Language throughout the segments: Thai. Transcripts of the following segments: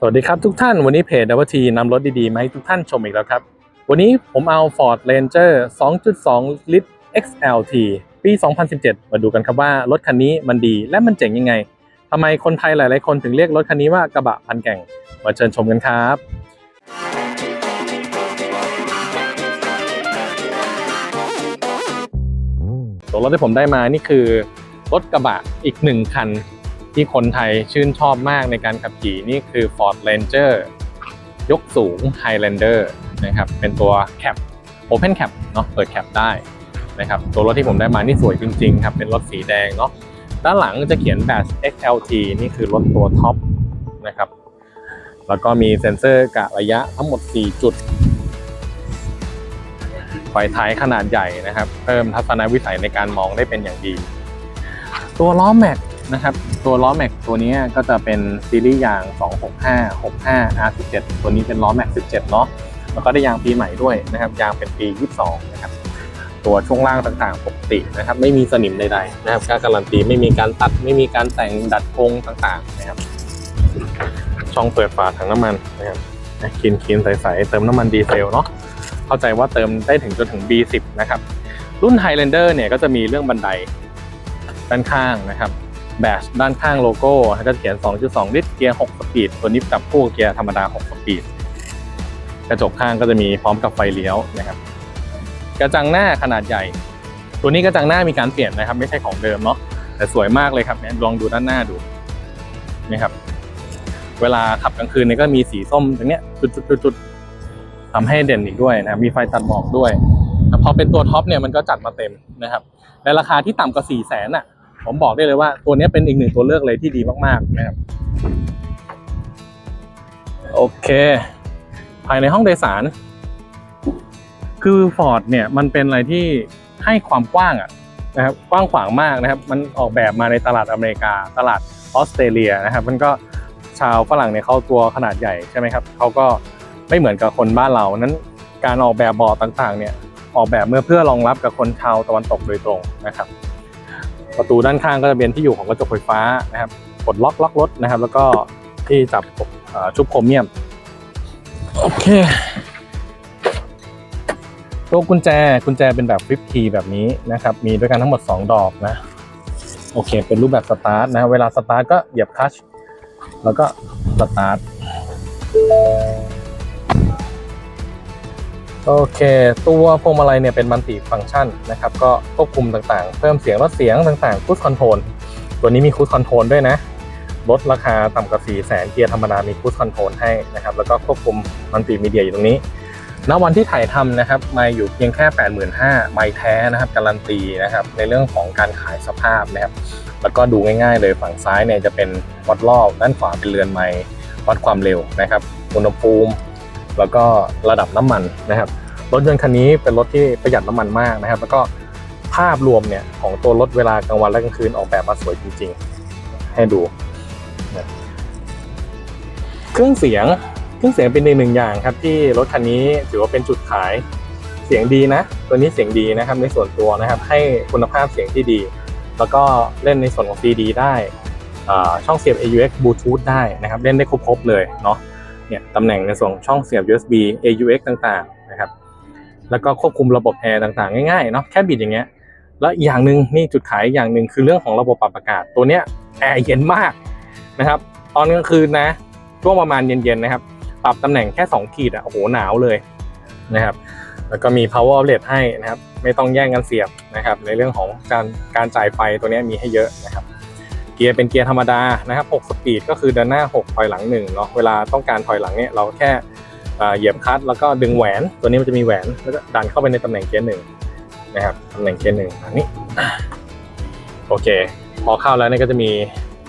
สวัสดีครับทุกท่านวันนี้เพจดับทีนำรถดีๆมาให้ทุกท่านชมอีกแล้วครับ วันนี้ผมเอา Ford Ranger 2.2 ลิตร XLT ปี 2017 มาดูกันครับว่ารถคันนี้มันดีและมันเจ๋งยังไงทำไมคนไทยหลายๆ คนถึงเรียกรถคันนี้ว่ากระบะพันแก่ง มาเชิญชมกันครับตัวรถที่ผมได้มานี่คือรถกระบะอีกหนึ่งคัน ที่คนไทยชื่นชอบมากในการขับขี่นี่คือ Ford Ranger ยกสูง Highlander นะครับ เป็นตัวแคป Open Cap เนาะเปิดแคปได้นะครับตัวรถที่ผมได้มานี่สวยจริงๆครับ เป็นรถสีแดงเนาะด้านหลังจะเขียน Badge XLT นี่คือรถตัวท็อปนะครับ แล้วก็มีเซ็นเซอร์กะระยะทั้งหมด 4 จุดไฟท้ายขนาดใหญ่นะครับ เพิ่มทัศนวิสัยในการมองได้เป็นอย่างดี ตัวล้อแม็ก นะครับ ตัวล้อแม็กตัวนี้ก็จะเป็นซีรีส์ยาง 265 65 R17 ตัวนี้เป็นล้อแม็ก17 เนาะแล้วก็ได้ยางปีใหม่ด้วยนะครับ ยางเป็นปี 22 นะครับ ตัวช่วงล่างต่างๆปกตินะครับ ไม่มีสนิมใดๆนะครับกล้าการันตีไม่มีการตัดไม่มีการแต่งดัดโครงต่างๆนะครับ ช่องเปิดฝาถังน้ำมันนะครับคินคินๆใสๆเติมน้ำมันดีเซลเนาะเข้าใจว่าเติมได้ถึงจนถึง B10 นะครับ รุ่น Highlander เนี่ยก็จะมีเรื่องบันไดด้านข้างนะครับ แบชด้านข้างโลโก้ก็จะเขียน 2.2 ลิตรเกียร์ 6 สปีด ตัวนี้จับคู่เกียร์ธรรมดา 6 สปีด กระจกข้างก็จะมีพร้อมกับไฟเลี้ยวนะครับ กระจังหน้าขนาดใหญ่ ตัวนี้กระจังหน้ามีการเปลี่ยนนะครับ ไม่ใช่ของเดิมเนาะแต่สวยมากเลยครับเนี่ยลองดูด้านหน้าดูนี่ครับ เวลาขับกลางคืนเนี่ยก็มีสีส้มตรงเนี้ยจุดๆทำให้เด่นอีกด้วยนะครับมีไฟตัดหมอกด้วยพอเป็นตัวท็อปเนี่ยมันก็จัดมาเต็มนะครับในราคาที่ต่ำกว่า4 0 0 0 0นอะ ผมบอกได้เลยว่าตัวนี้เป็นอีกหนึ่งตัวเลือกเลยที่ดีมากๆนะครับโอเค ภายในห้องโดยสาร คือ Ford เนี่ยมันเป็นอะไรที่ให้ความกว้างอะนะครับกว้างขวางมากนะครับ มันออกแบบมาในตลาดอเมริกา ตลาดออสเตรเลียนะครับ มันก็ชาวฝรั่งเนี่ยเขาตัวขนาดใหญ่ใช่ไหมครับเขาก็ไม่เหมือนกับคนบ้านเรานั้นการออกแบบเบาะต่างๆเนี่ยออกแบบเมื่อเพื่อรองรับกับคนชาวตะวันตกโดยตรงนะครับ ประตูด้านข้างก็จะเป็นที่อยู่ของกระจกไฟฟ้านะครับกดล็อกล็อกรถนะครับ แล้วก็ที่จับชุบโครเมียมโอเคตัวกุญแจกุญแจเป็นแบบฟลิปคีย์แบบนี้นะครับ มีด้วยกันทั้งหมด 2 ดอกนะ โอเค เป็นรูปแบบสตาร์ทนะ เวลาสตาร์ทก็เหยียบคลัชแล้วก็สตาร์ท โอเค ตัวพวงมาลัยเนี่ยเป็นมัลติฟัง c t ชันนะครับ ก็ควบคุมต่างๆ เพิ่มเสียงลดเสียงต่างๆคูดคอนโทรลตัวนี้มีคูดคอนโทรลด้วยนะ ลดราคาต่ำกว่า4 0 0แสนเกียร์ธรรมดามีคูดคอนโทรลให้นะครับ แล้วก็ควบคุมมัลติมีเดียอยู่ตรงนี้ณวันที่ถ่ายทำนะครับไม่อยู่เพียงแค่ 85,000ไม่แท้นะครับการันตีนะครับในเรื่องของการขายสภาพนะครับแล้วก็ดูง่ายๆเลยฝั่งซ้ายเนี่ยจะเป็นวัดรอบด้านขวาเป็นเรือนไม้วัดความเร็วนะครับอุณหภูมิ แล้วก็ระดับน้ำมันนะครับรถยนต์คันนี้เป็นรถที่ประหยัดน้ำมันมากนะครับ แล้วก็ภาพรวมเนี่ยของตัวรถเวลากลางวันและกลางคืนออกแบบมาสวยจริง ๆ ให้ดูเครื่องเสียงเครื่องเสียงเป็นอีกหนึ่งอย่างครับ ที่รถคันนี้ถือว่าเป็นจุดขายเสียงดีนะ ตัวนี้เสียงดีนะครับในส่วนตัวนะครับให้คุณภาพเสียงที่ดี แล้วก็เล่นในส่วนของ CD ได้ช่องเสียบ AUX Bluetooth ได้นะครับ เล่นได้ครบๆเลยเนาะ เนี่ยตำแหน่งในส่วนของช่องเสียบ USB AUX ต่างๆนะครับ แล้วก็ควบคุมระบบแอร์ต่างๆ ง่ายๆเนาะแค่บิดอย่างเงี้ยแล้วอย่างหนึ่งนี่จุดขายอย่างหนึ่งคือเรื่องของระบบปรับอากาศ ตัวเนี้ยแอร์เย็นมากนะครับตอนกลางคืนนะช่วงประมาณเย็นๆนะครับ ปรับตำแหน่งแค่ 2 ขีดอะโอ้โหหนาวเลยนะครับแล้วก็มี power outlet ให้นะครับ ไม่ต้องแย่งกันเสียบนะครับ ในเรื่องของการการจ่ายไฟตัวเนี้ยมีให้เยอะนะครับ เกียร์เป็นเกียร์ธรรมดานะครับ 6 สปีดก็คือเดินหน้า 6 ถอยหลัง1เนาะ เวลาต้องการถอยหลังเนี่ยเราแค่เหยียบคลัตช์แล้วก็ดึงแหวน ตัวนี้มันจะมีแหวนแล้วก็ดันเข้าไปในตำแหน่งเกียร์หนึ่งนะครับตำแหน่งเกียร์หนึ่งอันนี้ โอเค พอเข้าแล้วเนี่ยก็จะมี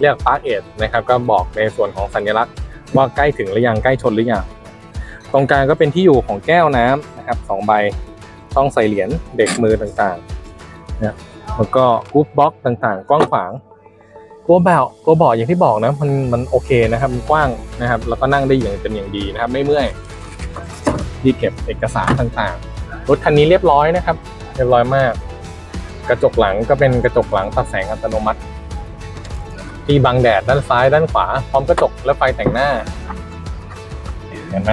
เรียก Park Edge นะครับ ก็บอกในส่วนของสัญลักษณ์ว่าใกล้ถึงหรือยังใกล้ชนหรือยังตรงกลางก็เป็นที่อยู่ของแก้วน้ำนะครับสองใบช่องใส่เหรียญเด็กมือต่างๆนะแล้วก็กรุ๊ปบ็อกต่างๆ กว้างขวาง ตัวเบาะตัวเบาะอย่างที่บอกนะมันมันโอเคนะครับมันกว้างนะครับ แล้วก็นั่งได้อย่างเป็นอย่างดีนะครับ ไม่เมื่อยที่เก็บเอกสารต่างๆรถคันนี้เรียบร้อยนะครับ เรียบร้อยมาก กระจกหลังก็เป็นกระจกหลังตัดแสงอัตโนมัติที่บังแดดด้านซ้ายด้านขวา พร้อมกระจกและไฟแต่งหน้า เห็นไหม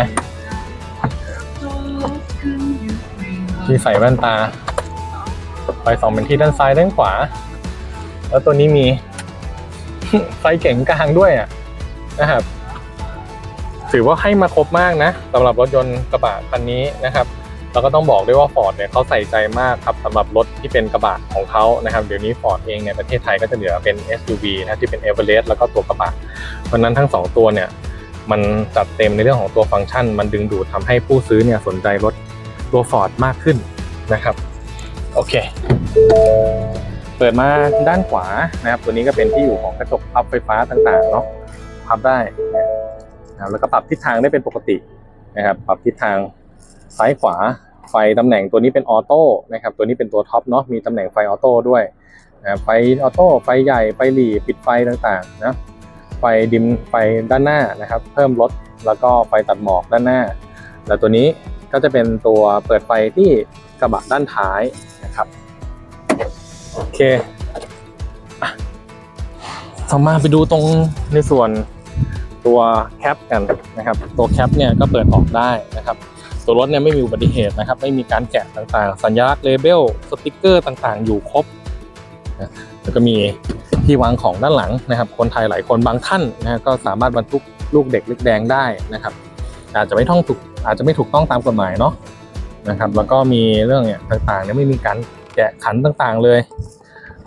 ที่ใส่แว่นตา ไฟสองเป็นที่ด้านซ้ายด้านขวา แล้วตัวนี้มี ไฟเก๋งกลางด้วยอะนะครับ ถือว่าให้มาครบมากนะสำหรับรถยนต์กระบะคันนี้นะครับแล้วก็ต้องบอกด้วยว่า Ford เนี่ยเขาใส่ใจมากครับสำหรับรถที่เป็นกระบะของเขานะครับเดี๋ยวนี้ Ford เองในประเทศไทยก็จะเหลือเป็น SUV นะที่เป็น Everest แล้วก็ตัวกระบะเพราะนั้นทั้งสองตัวเนี่ยมันจัดเต็มในเรื่องของตัวฟังก์ชัน มันดึงดูดทำให้ผู้ซื้อเนี่ยสนใจรถตัว Ford มากขึ้นนะครับ โอเค เปิดมาด้านขวานะครับ ตัวนี้ก็เป็นที่อยู่ของกระจกพับไฟฟ้าต่างๆเนาะพับได้นะครับแล้วก็ปรับทิศทางได้เป็นปกตินะครับ ปรับทิศทางซ้ายขวาไฟตำแหน่งตัวนี้เป็นออโต้นะครับ ตัวนี้เป็นตัวท็อปเนาะมีตำแหน่งไฟออโต้ด้วยนะไฟออโต้ไฟใหญ่ไฟหลีปิดไฟต่างๆนะไฟดิมไฟด้านหน้านะครับ เพิ่มลดแล้วก็ไฟตัดหมอกด้านหน้า แล้วตัวนี้ก็จะเป็นตัวเปิดไฟที่กระบะด้านท้ายนะครับ โอเคต่อมาไปดูตรงในส่วนตัวแคปกันนะครับ ตัวแคปเนี่ยก็เปิดออกได้นะครับ ตัวรถเนี่ยไม่มีอุบัติเหตุนะครับ ไม่มีการแกะต่างๆ สัญลักษณ์เลเบลสติกเกอร์ต่างๆ อยู่ครบนะแล้วก็มีที่วางของด้านหลังนะครับ คนไทยหลายคนบางท่านนะก็สามารถบรรทุกลูกเด็กเล็กแดงได้นะครับ อาจจะไม่ท่องถูกอาจจะไม่ถูกต้องตามกฎหมายเนาะนะครับ แล้วก็มีเรื่องเนี่ยต่างๆเนี่ยไม่มีการ กะขันต่างๆเลย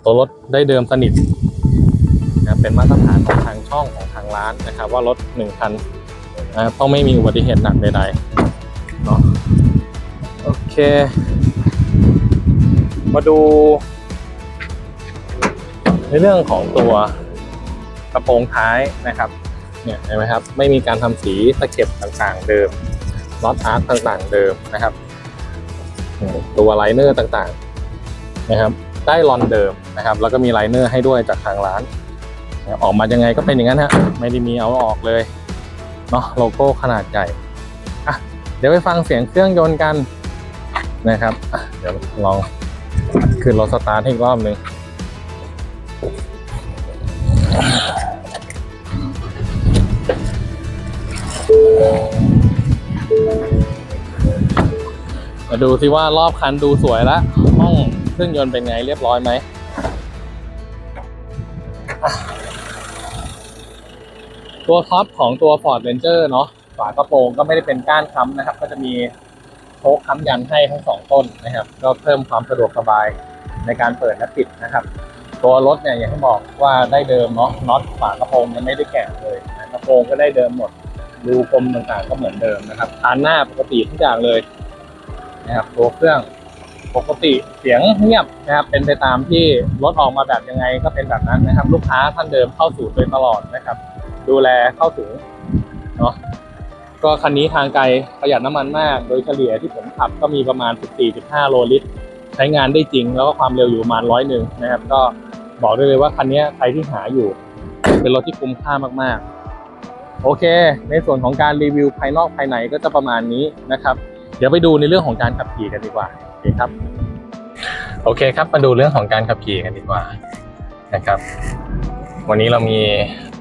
ตัวรถได้เดิมสนิทนะเป็นมาตรฐานของทางช่องของทางร้านนะครับ ว่ารถหนึ่งคันนะต้องไม่มีอุบัติเหตุหนักใดๆเนาะโอเค มาดู ในเรื่องของตัวกระโปรงท้ายนะครับเนี่ยเห็นไหมครับไม่มีการทำสีตะเข็บต่างๆ เดิมน็อตอาร์คต่างๆ เดิมนะครับ ตัวไลเนอร์ต่าง นะครับ ได้ลอนเดิมนะครับ แล้วก็มีไลเนอร์ให้ด้วยจากทางร้านนะออกมายังไงก็เป็นอย่างนั้นฮะไม่ได้มีเอาออกเลยเนาะโลโก้ขนาดใหญ่อะเดี๋ยวไปฟังเสียงเครื่องยนต์กันนะครับเดี๋ยวลองขึ้นรถสตาร์ทอีกรอบหนึ่งมาดูสิว่ารอบคันดูสวยแล้วห้อง เครื่องยนต์เป็นไงเรียบร้อยไหมตัวท็อปของตัว Ford Ranger เนาะฝากระโปรงก็ไม่ได้เป็นก้านค้ำนะครับ ก็จะมีโชคค้ำยันให้ทั้งสองต้นนะครับ ก็เพิ่มความสะดวกสบายในการเปิดและปิดนะครับ ตัวรถเนี่ยอย่างที่บอกว่าได้เดิมเนาะน็อตฝากระโปรงยังไม่ได้แกะเลยกระโปรงก็ได้เดิมหมดรูกลมต่างๆก็เหมือนเดิมนะครับคานหน้าปกติทุกอย่างเลยนะครับตัวเครื่อง ปกติเสียงเงียบนะครับเป็นไปตามที่รถออกมาแบบยังไงก็เป็นแบบนั้นนะครับ ลูกค้าท่านเดิมเข้าสู่โดยตลอดนะครับ ดูแลเข้าถึงเนาะก็คันนี้ทางไกลประหยัดน้ำมันมาก โดยเฉลี่ยที่ผมขับก็มีประมาณ 14.5 โลลิตร ใช้งานได้จริง แล้วก็ความเร็วอยู่ประมาณร้อยหนึ่งนะครับ ก็บอกได้เลยว่าคันนี้ใครที่หาอยู่ เป็นรถที่คุ้มค่ามากๆ โอเค ในส่วนของการรีวิวภายนอกภายในก็จะประมาณนี้นะครับ เดี๋ยวไปดูในเรื่องของการขับขี่กันดีกว่า โอเคครับ โอเคครับมาดูเรื่องของการขับขี่กันดีกว่านะครับ วันนี้เรามี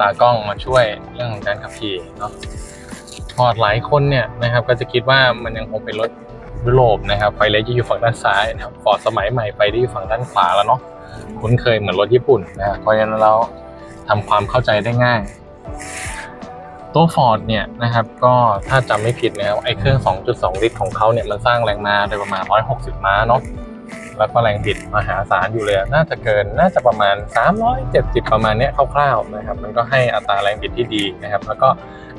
ตากล้องมาช่วยเรื่องของการขับขี่เนาะพอดหลายคนเนี่ยนะครับ ก็จะคิดว่ามันยังคงเป็นรถยุโรปนะครับไฟเลี้ยวจะอยู่ฝั่งด้านซ้ายนะครับฟอร์ดสมัยใหม่ไฟได้อยู่ฝั่งด้านขวาแล้วเนาะคุ้นเคยเหมือนรถญี่ปุ่นนะครับเพราะฉะนั้นเราทำความเข้าใจได้ง่าย ตัวฟอร์ดเนี่ยนะครับก็ถ้าจำไม่ผิดนะครับไอ้เครื่อง 2.2 ลิตรของเขาเนี่ยมันสร้างแรงมาโดยประมาณ 160 ม้าเนาะแล้วก็แรงบิดมหาศาลอยู่เลยน่าจะเกินน่าจะประมาณ 370 ประมาณเนี้ยคร่าวๆนะครับมันก็ให้อัตราแรงบิดที่ดีนะครับแล้วก็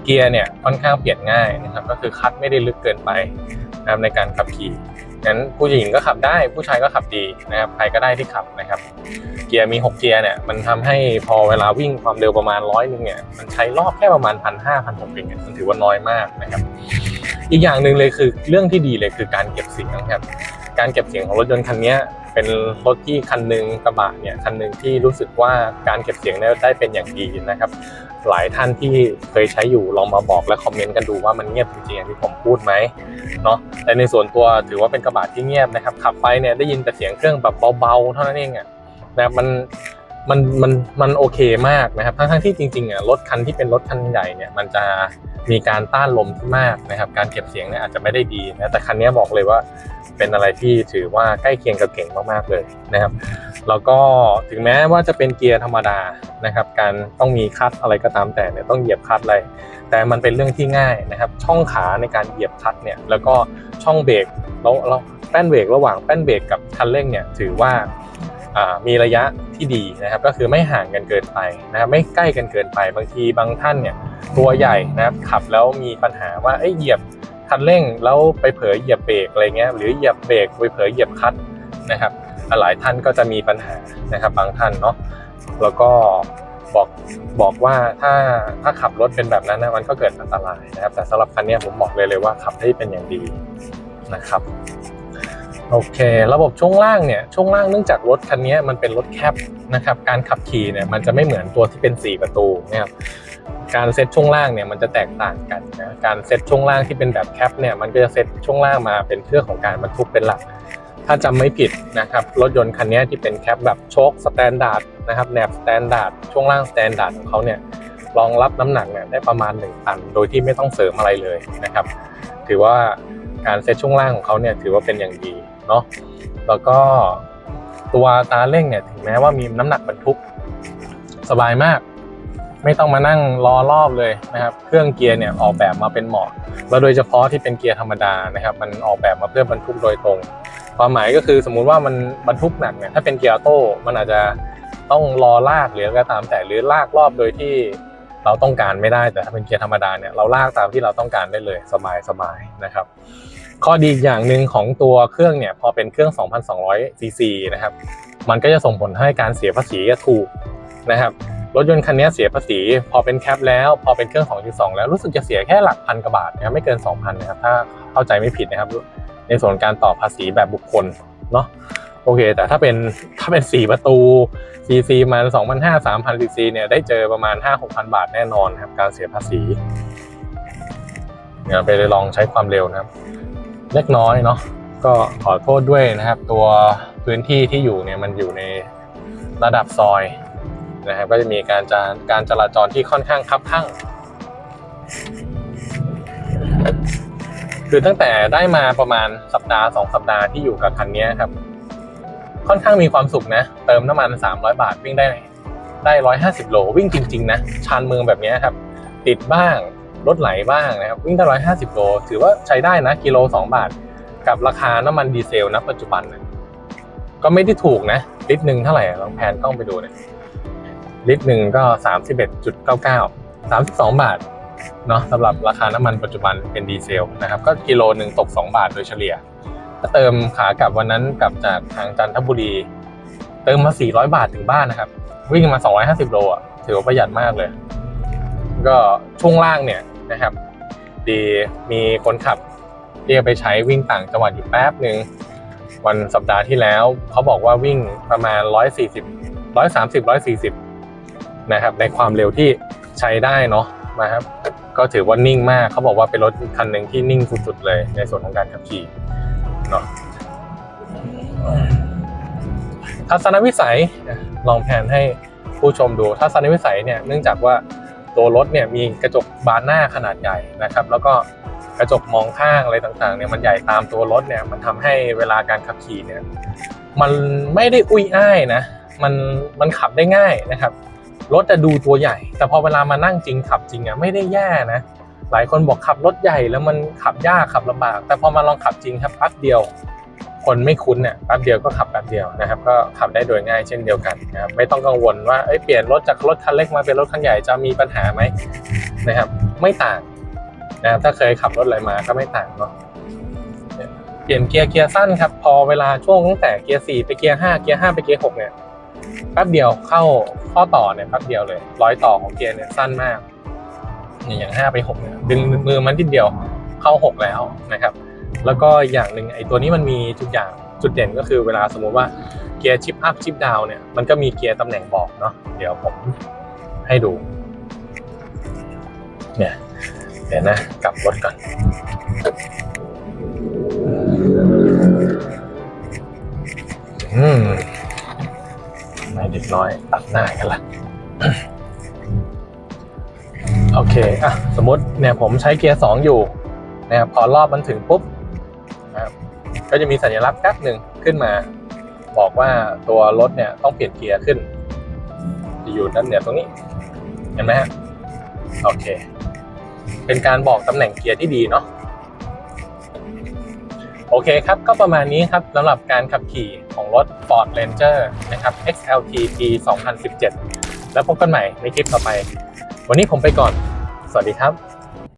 เกียร์เนี่ยค่อนข้างเปลี่ยนง่ายนะครับก็คือคัดไม่ได้ลึกเกินไปนะครับในการขับขี่ งั้นผู้หญิงก็ขับได้ผู้ชายก็ขับดีนะครับใครก็ได้ที่ขับนะครับ เกียร์มี 6 เกียร์เนี่ยมันทำให้พอเวลาวิ่งความเร็วประมาณร้อยนึงเนี่ยมันใช้รอบแค่ประมาณพันห้าพันหกเองมันถือว่าน้อยมากนะครับ อีกอย่างหนึ่งเลยคือเรื่องที่ดีเลยคือการเก็บเสียงครับ การเก็บเสียงของรถยนต์คันนี้เป็นรถที่คันหนึ่งกระบะเนี่ยคันหนึ่งที่รู้สึกว่าการเก็บเสียงได้เป็นอย่างดีนะครับ หลายท่านที่เคยใช้อยู่ลองมาบอกและคอมเมนต์กันดูว่ามันเงียบจริงๆอย่างที่ผมพูดไหมเนาะแต่ในส่วนตัวถือว่าเป็นกระบะที่เงียบนะครับขับไปเนี่ยได้ยินแต่เสียงเครื่องแบบเบาๆเท่านั้นเองอะนะครับมันมันมันมันโอเคมากนะครับทั้งทั้งที่จริงๆอะรถคันที่เป็นรถคันใหญ่เนี่ยมันจะมีการต้านลมที่มากนะครับ การเก็บเสียงเนี่ยอาจจะไม่ได้ดีนะแต่คันนี้บอกเลยว่า เป็นอะไรที่ถือว่าใกล้เคียงกับเก่งมากๆเลยนะครับ แล้วก็ถึงแม้ว่าจะเป็นเกียร์ธรรมดานะครับ การต้องมีคลัตช์อะไรก็ตามแต่เนี่ยต้องเหยียบคลัตช์อะไร แต่มันเป็นเรื่องที่ง่ายนะครับ ช่องขาในการเหยียบคลัตช์เนี่ย แล้วก็ช่องเบรกแล้วแล้วแป้นเบรกระหว่างแป้นเบรกกับคันเร่งเนี่ยถือว่าอ่ามีระยะที่ดีนะครับ ก็คือไม่ห่างกันเกินไปนะครับไม่ใกล้กันเกินไปบางทีบางท่านเนี่ยตัวใหญ่นะครับขับแล้วมีปัญหาว่าเอ้ยเหยียบ คันเร่งแล้วไปเผลอเหยียบเบรกอะไรเงี้ยหรือเหยียบเบรกไปเผลอเหยียบคลัตช์นะครับหลายท่านก็จะมีปัญหานะครับบางท่านเนาะแล้วก็บอกบอกว่าถ้าถ้าขับรถเป็นแบบนั้นนะมันก็เกิดอันตรายนะครับ แต่สำหรับคันนี้ผมบอกเลยเลยว่าขับได้เป็นอย่างดีนะครับโอเค ระบบช่วงล่างเนี่ยช่วงล่างเนื่องจากรถคันนี้มันเป็นรถแคปนะครับ การขับขี่เนี่ยมันจะไม่เหมือนตัวที่เป็น 4 ประตูนะครับ การเซ็ตช่วงล่างเนี่ยมันจะแตกต่างกันนะการเซ็ตช่วงล่างที่เป็นแบบแคปเนี่ยมันก็จะเซ็ตช่วงล่างมาเป็นเครื่องของการบรรทุกเป็นหลัก ถ้าจำไม่ผิดนะครับรถยนต์คันนี้ที่เป็นแคปแบบโชคสแตนดาร์ดนะครับแนบสแตนดาร์ดช่วงล่างสแตนดาร์ดของเขาเนี่ยรองรับน้ำหนักเนี่ยได้ประมาณ 1 ตัน โดยที่ไม่ต้องเสริมอะไรเลยนะครับ ถือว่าการเซตช่วงล่างของเขาเนี่ยถือว่าเป็นอย่างดีเนาะแล้วก็ตัวตาเร่งเนี่ยถึงแม้ว่ามีน้ำหนักบรรทุกสบายมาก ไม่ต้องมานั่งรอรอบเลยนะครับ เครื่องเกียร์เนี่ยออกแบบมาเป็นเหมาะแล้วโดยเฉพาะที่เป็นเกียร์ธรรมดานะครับ มันออกแบบมาเพื่อบรรทุกโดยตรง ความหมายก็คือสมมุติว่ามันบรรทุกหนักเนี่ยถ้าเป็นเกียร์ออโต้มันอาจจะต้องรอลากหรือก็ตามแต่หรือลากรอบโดยที่เราต้องการไม่ได้แต่ถ้าเป็นเกียร์ธรรมดาเนี่ยเราลากตามที่เราต้องการได้เลยสบายสบายนะครับ ข้อดีอีกอย่างหนึ่งของตัวเครื่องเนี่ยพอเป็นเครื่อง 2,200ซีซีนะครับมันก็จะส่งผลให้การเสียภาษีก็ถูกนะครับ รถยนต์คันนี้เสียภาษี พอเป็นแคปแล้วพอเป็นเครื่อง 2.2 แล้วรู้สึกจะเสียแค่หลักพันกว่าบาทนะครับไม่เกิน 2,000นะครับถ้าเข้าใจไม่ผิดนะครับ ในส่วนการต่อภาษีแบบบุคคลเนาะโอเค แต่ถ้าเป็นถ้าเป็น 4 ประตู CC มัน2,500 3,000 CC เนี่ยได้เจอประมาณ 5-6,000 บาทแน่นอนครับการเสียภาษีเดี๋ยไปลองใช้ความเร็วนะครับ เล็กน้อยเนาะก็ขอโทษด้วยนะครับ ตัวพื้นที่ที่อยู่เนี่ยมันอยู่ในระดับซอย นะครับก็จะมีการจาการจราจรที่ค่อนข้างคับข้างคือตั้งแต่ได้มาประมาณสัปดาห์สองสัปดาห์ที่อยู่กับคันนี้ครับ ค่อนข้างมีความสุขนะ เติมน้ำมัน 300 บาทวิ่งได้ได้150โลวิ่งจริง ๆ นะ ชานเมืองแบบนี้ครับ ติดบ้างรถไหลบ้างนะครับ วิ่งได้150โลถือว่าใช้ได้นะกิโล2บาท กับราคาน้ำมันดีเซลณปัจจุบันนะก็ไม่ได้ถูกนะลิตรหนึ่งเท่าไหร่ลองแพนกล้องไปดูนะ ลิตรหนึ่งก็ 31.99 32 บาทเนาะสำหรับราคาน้ำมันปัจจุบันเป็นดีเซลนะครับ ก็กิโลหนึ่งตก 2 บาทโดยเฉลี่ยถ้าเติมขากลับวันนั้นกลับจากทางจันทบุรี เติมมา 400 บาทถึงบ้านนะครับ วิ่งมา 250 โลอะถือว่าประหยัดมากเลย ก็ช่วงล่างเนี่ยนะครับ ดีมีคนขับเรียกไปใช้วิ่งต่างจังหวัดอยู่แป๊บหนึ่งวันสัปดาห์ที่แล้ว เขาบอกว่าวิ่งประมาณ 140 130 140 นะครับ ในความเร็วที่ใช้ได้เนาะนะครับ ก็ถือว่านิ่งมากเขาบอกว่าเป็นรถคันหนึ่งที่นิ่งสุดๆเลยในส่วนของการขับขี่เนาะทัศนวิสัยลองแผนให้ผู้ชมดูทัศนวิสัยเนี่ยเนื่องจากว่าตัวรถเนี่ยมีกระจกบานหน้าขนาดใหญ่นะครับ แล้วก็กระจกมองข้างอะไรต่างๆเนี่ยมันใหญ่ตามตัวรถเนี่ยมันทำให้เวลาการขับขี่เนี่ยมันไม่ได้อุ้ยอ้ายนะมันมันขับได้ง่ายนะครับ รถจะดูตัวใหญ่ แต่พอเวลามานั่งจริงขับจริงอะไม่ได้แย่นะ หลายคนบอกขับรถใหญ่แล้วมันขับยากขับลำบาก แต่พอมาลองขับจริงครับแป๊บเดียว คนไม่คุ้นเนี่ยแป๊บเดียวก็ขับแป๊บเดียวนะครับ ก็ขับได้โดยง่ายเช่นเดียวกันนะครับไม่ต้องกังวลว่าเอ้ยเปลี่ยนรถจากรถคันเล็กมาเป็นรถคันใหญ่จะมีปัญหาไหมนะครับ ไม่ต่างนะครับถ้าเคยขับรถอะไรมาก็ไม่ต่างเนาะเปลี่ยนเกียร์เกียร์สั้นครับพอเวลาช่วงตั้งแต่เกียร์สี่ไปเกียร์ห้าเกียร์ห้าไปเกียร์หกเนี่ย แป๊บเดียวเข้าข้อต่อเนี่ยแป๊บเดียวเลย ร้อยต่อของเกียร์เนี่ยสั้นมากอย่างห้าไปหกเนี่ยดึงมือมันนิดเดียวเข้าหกแล้วนะครับ แล้วก็อย่างหนึ่งไอ้ตัวนี้มันมีจุดอย่างจุดเด่นก็คือเวลาสมมุติว่าเกียร์ชิปอัพชิปดาวเนี่ยมันก็มีเกียร์ตำแหน่งบอกเนาะเดี๋ยวผมให้ดูเนี่ยเดี๋ยวนะกลับรถก่อนอืม ไม่ดีกน้อยตัดหน้ากันละโอเคอะสมมติเนี่ยผมใช้เกียร์สองอยู่นะครับพอรอบมันถึงปุ๊บนะครับก็จะมีสัญลักษณ์แป๊บหนึ่งขึ้นมา บอกว่าตัวรถเนี่ยต้องเปลี่ยนเกียร์ขึ้น จะอยู่ด้านเนี่ยตรงนี้ เห็นไหมฮะโอเค เป็นการบอกตำแหน่งเกียร์ที่ดีเนาะโอเคครับก็ประมาณนี้ครับสำหรับการขับขี่ ของรถ Ford Ranger นะครับ XLT P 2017 แล้วพบกันใหม่ในคลิปต่อไป วันนี้ผมไปก่อน สวัสดีครับ